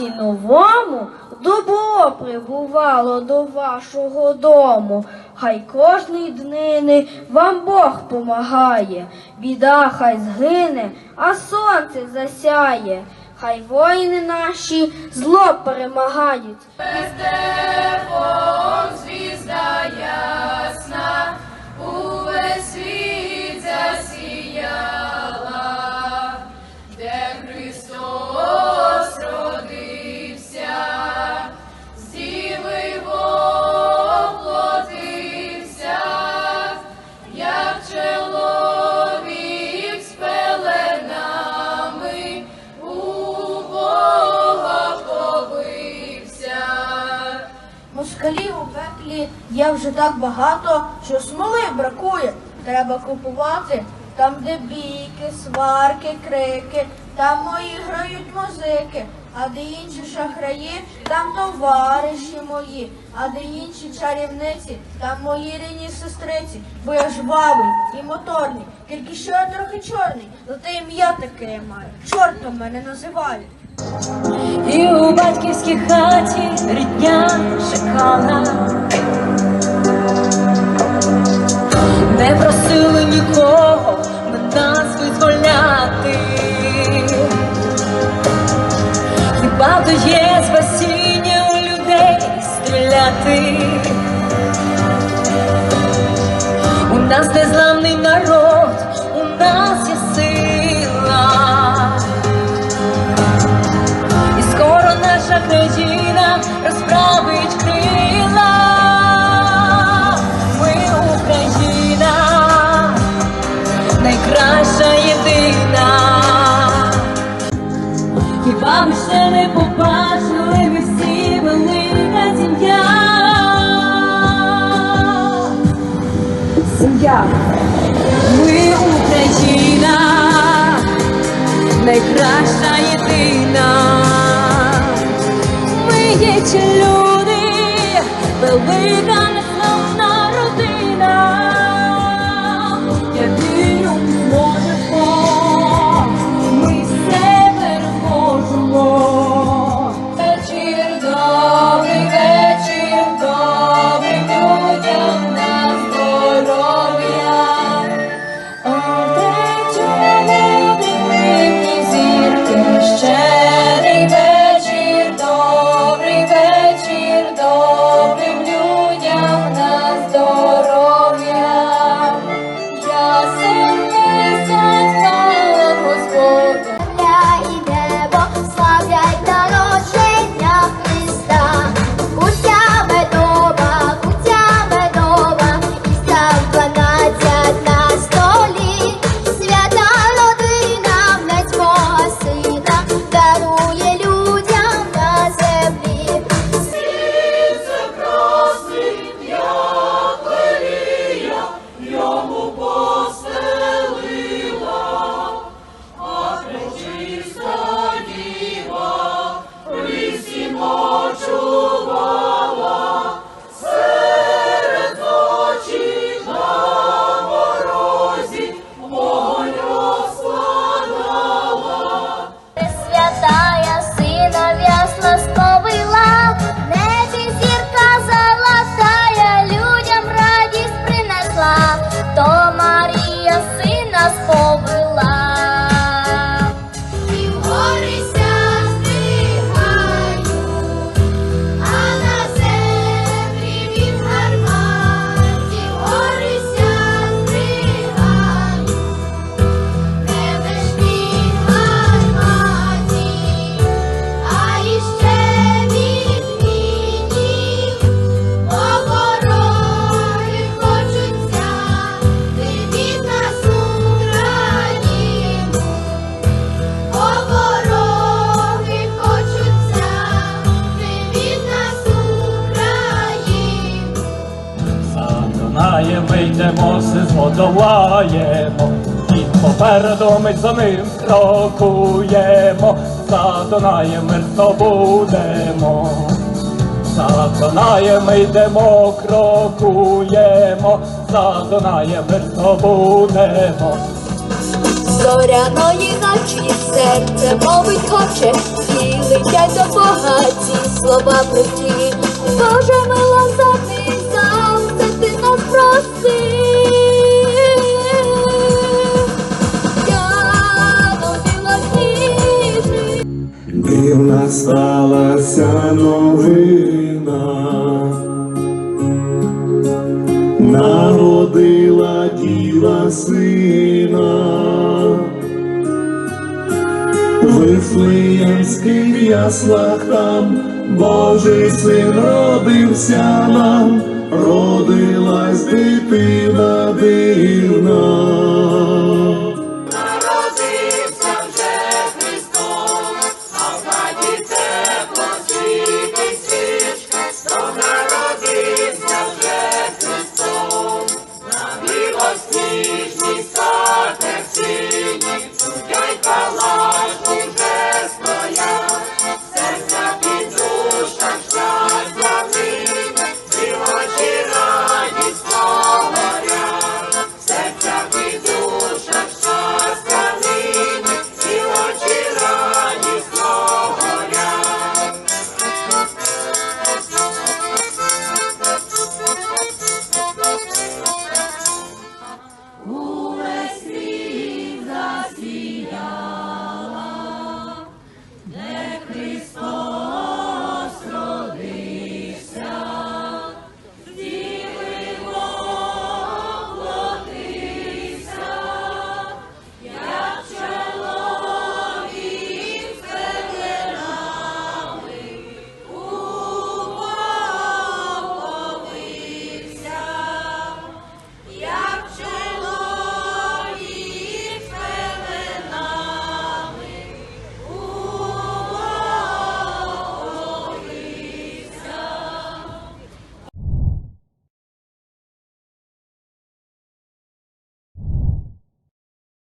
році новому добро прибувало до вашого дому. Хай кожної днини вам Бог помагає, біда хай згине, а сонце засяє, хай воїни наші зло перемагають. звізда ясна, увесь світ засіяла, де Христос. У є вже так багато, що смоли бракує. Треба купувати там, де бійки, сварки, крики, там мої грають музики, а де інші шахраї, там товариші мої, а де інші чарівниці, там мої рідні сестриці, бо я жвавий і моторний, тільки що я трохи чорний, зате ім'я таке я маю. Чортом мене називають. І у батьківській хаті рідня чекала, просили не нас визволяти. Хіба то є спасіння у людей стріляти? У нас незламний народ, у нас Сім'я, ми Україна найкраща єдина. Ми є ті люди, велика Йдемо, все згодоваємо, і попереду ми за ним крокуємо, за ми здобудемо. За Дунаєм ми йдемо, крокуємо, за Дунаєм ми здобудемо. Зоряної ночі серце мовить хоче, і летять до багаті слова про ті, Боже сталася новина, народила діва сина, Вифлеємських яслах там Божий син родився нам, родилась дитина.